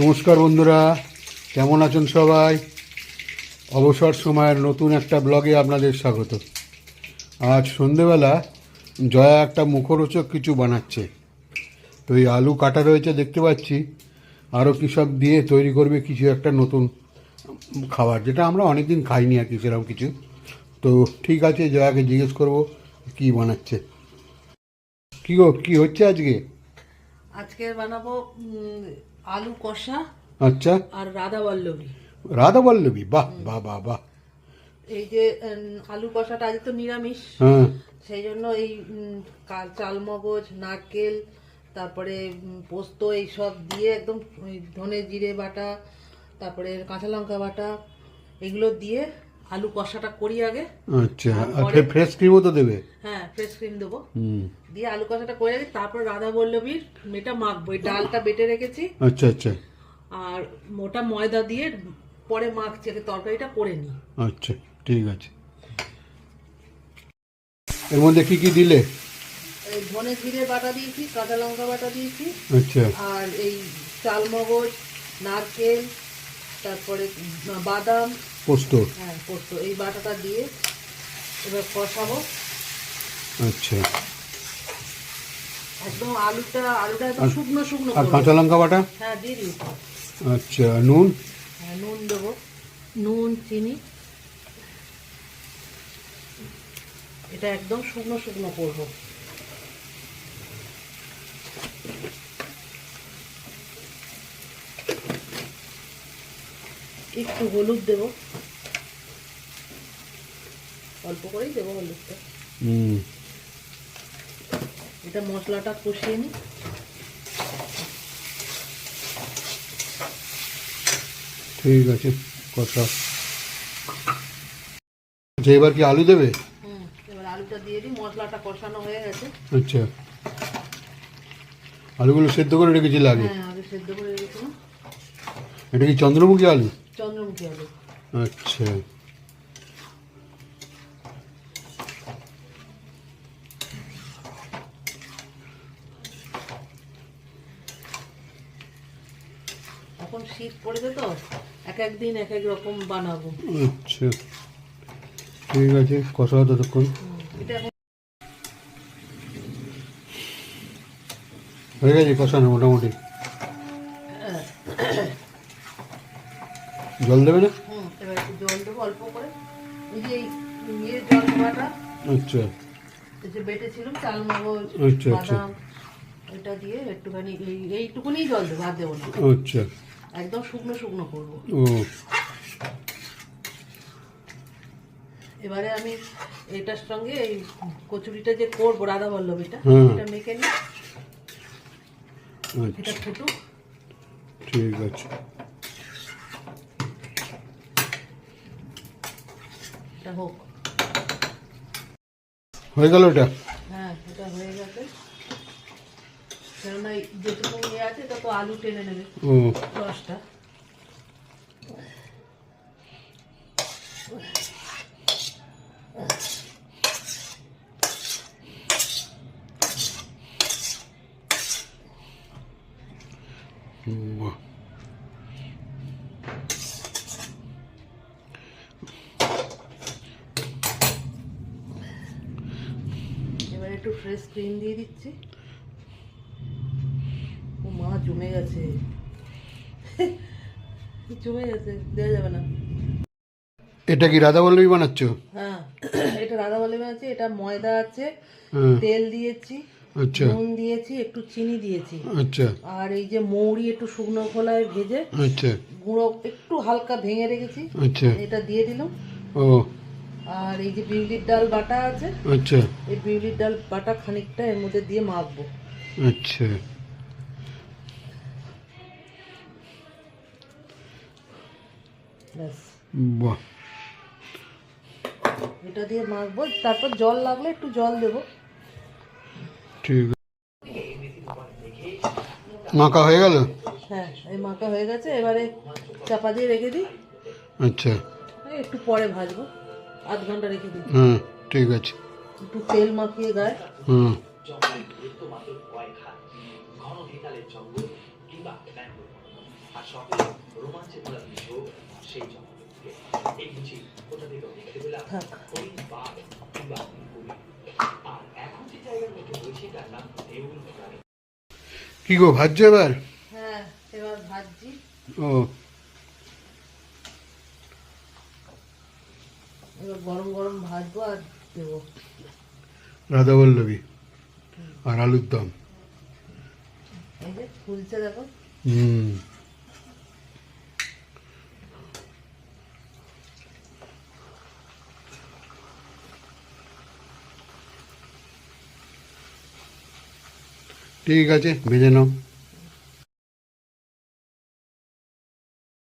নমস্কার বন্ধুরা, কেমন আছেন সবাই? অবসর সময়ের নতুন একটা ব্লগে আপনাদের স্বাগত। আজ সন্ধেবেলা জয়া একটা মুখরোচক কিছু বানাচ্ছে। তো এই আলু কাটা রয়েছে, দেখতে পাচ্ছি। আরও কী সব দিয়ে তৈরি করবে কিছু একটা নতুন খাবার, যেটা আমরা অনেকদিন খাইনি আর কি, সেরকম কিছু। তো ঠিক আছে, জয়াকে জিজ্ঞেস করব কি বানাচ্ছে। কী গো, কী হচ্ছে আজকে? আজকে বানাবো আলু কষা আচ্ছা। আর রাধা বল্লভী রাধা বল্লবী বাহ বাহ বাহ বাহ। এই যে আলু কষাটা আজ তো নিরামিষ। হ্যাঁ। সেই জন্য এই চালমগজ নারকেল তারপরে পোস্ত এই সব দিয়ে একদম ধনে জিরে বাটা তারপরে কাঁচা লঙ্কা বাটা এগুলো দিয়ে আলু কষাটা করি আগে। আচ্ছা আর ফ্রেশ ক্রিমও তো দেবে? হ্যাঁ ফ্রেশ ক্রিম দেবো। হুম। দিয়ে আলু কষাটা করে রাখি তারপর রাধা বল্লভীর এটা মাখবো। এই ডালটা বেটে রেখেছি। আচ্ছা আচ্ছা। আর মোটা ময়দা দিয়ে পরে মাখছি আগে তরকারিটা করে নিই। আচ্ছা ঠিক আছে। এর মধ্যে কি কি দিলে? এই ধনে জিরে বাটা দিয়েছি কাঁচা লঙ্কা বাটা দিয়েছি। আচ্ছা। আর এই চালমগজ নারকেল তারপরে বাদাম পোস্ত। হ্যাঁ পোস্ত। এই বাটাটা দিয়ে এবার কষাবো। আচ্ছা। একদম আলুটা আলুটা একদম শুকনো শুকনো আর কাঁচা লঙ্কা বাটা? হ্যাঁ দিয়ে দিয়েছি আচ্ছা নুন? হ্যাঁ নুন দেবো। নুন চিনি। এটা একদম শুকনো শুকনো করব। একটু হলুদ দেবো। অল্প করেই দেবো হলুদটা। এটা মশলাটা কষিয়ে নিই ঠিক আছে কষা। আচ্ছা এবার কি আলু দেবে? হুম এবার আলুটা দিয়ে দিই মশলাটা কষানো হয়ে গেছে। আচ্ছা। আলুগুলো সেদ্ধ করে রেখেছিলে আগে? হ্যাঁ সেদ্ধ করে রেখেছিলাম। এটা কি চন্দ্রমুখী আলু? চন্দ্রমুখী আলু। আচ্ছা। এখন শীত পড়েছে তো এক এক দিন এক এক রকম বানাবো। আচ্ছা ঠিক আছে কষা ততক্ষণ। হয়ে গেছে কষানো মোটামুটি। জল দেবে না? জল দেবো অল্প করে। যে ইয়ে জল দেওয়াটা আচ্ছা। যে বেটেছিলাম চালমগজ আচ্ছা, আচ্ছা। বাদাম এটা দিয়ে একটুখানি এই এইটুকুনি জল দেবো আর দেবো না। আচ্ছা। একদম শুকনো শুকনো করব। এবারে আমি এটার সঙ্গে এই কচুরিটা যে করব রাধা বল্লভীটা। এটা মেখে নিই। এটা আচ্ছা ফুটুক। ঠিক আছে। এটা হোক। হয়ে গেল এটা? হ্যাঁ এটা হয়ে গেছে। কেননা যেটুকু তত আলু টেনে নেবে। রসটা। এবার একটু ফ্রেশ ক্রিম দিয়ে দিচ্ছি। মা জমে গেছে। জমে গেছে দেওয়া যাবে না। এটা কি রাধা বল্লবী বানাচ্ছ? হ্যাঁ এটা রাধা বল্লভী আছে এটা ময়দা আছে তেল দিয়েছি আচ্ছা। নুন দিয়েছি একটু চিনি দিয়েছি। আচ্ছা। আর এই যে মৌরি একটু শুকনো খোলায় ভেজে আচ্ছা। গুঁড়ো একটু হালকা ভেঙে রেখেছি আচ্ছা। এটা দিয়ে দিলাম। ও। আর এই যে বিউলির ডাল বাটা আছে আচ্ছা। এই বিউলির ডাল বাটা খানিকটা এর মধ্যে দিয়ে মাখবো। আচ্ছা। বাহ। এটা দিয়ে মাখবো তারপর জল লাগলে একটু জল দেবো। ঠিক মাখা হয়ে গেল? হ্যাঁ এই মাখা হয়ে গেছে এবারে চাপা দিয়ে রেখে দিই। আচ্ছা। একটু পরে ভাজবো আধ ঘণ্টা রেখে দিই। হ্যাঁ ঠিক আছে। একটু তেল মাখিয়ে গায়ে। হুম। আর সঙ্গে রোমাঞ্চে ভরা দৃশ্য সেই জঙ্গলে এই বুঝি কোথা থেকে দেখতে পেলাম ওই বাঘ কিংবা আর এখন যে জায়গার মধ্যে রয়েছে তার নাম দেউল গ্রাম কি গো ভাজছো এবার? হ্যাঁ এবার ভাজছি। ও। এবার গরম গরম ভাজবো আর দেবো। রাধাবল্লভী আর আলুর দম। এই যে ফুলছে দেখো। হুম। ঠিক আছে ভেজে নাও।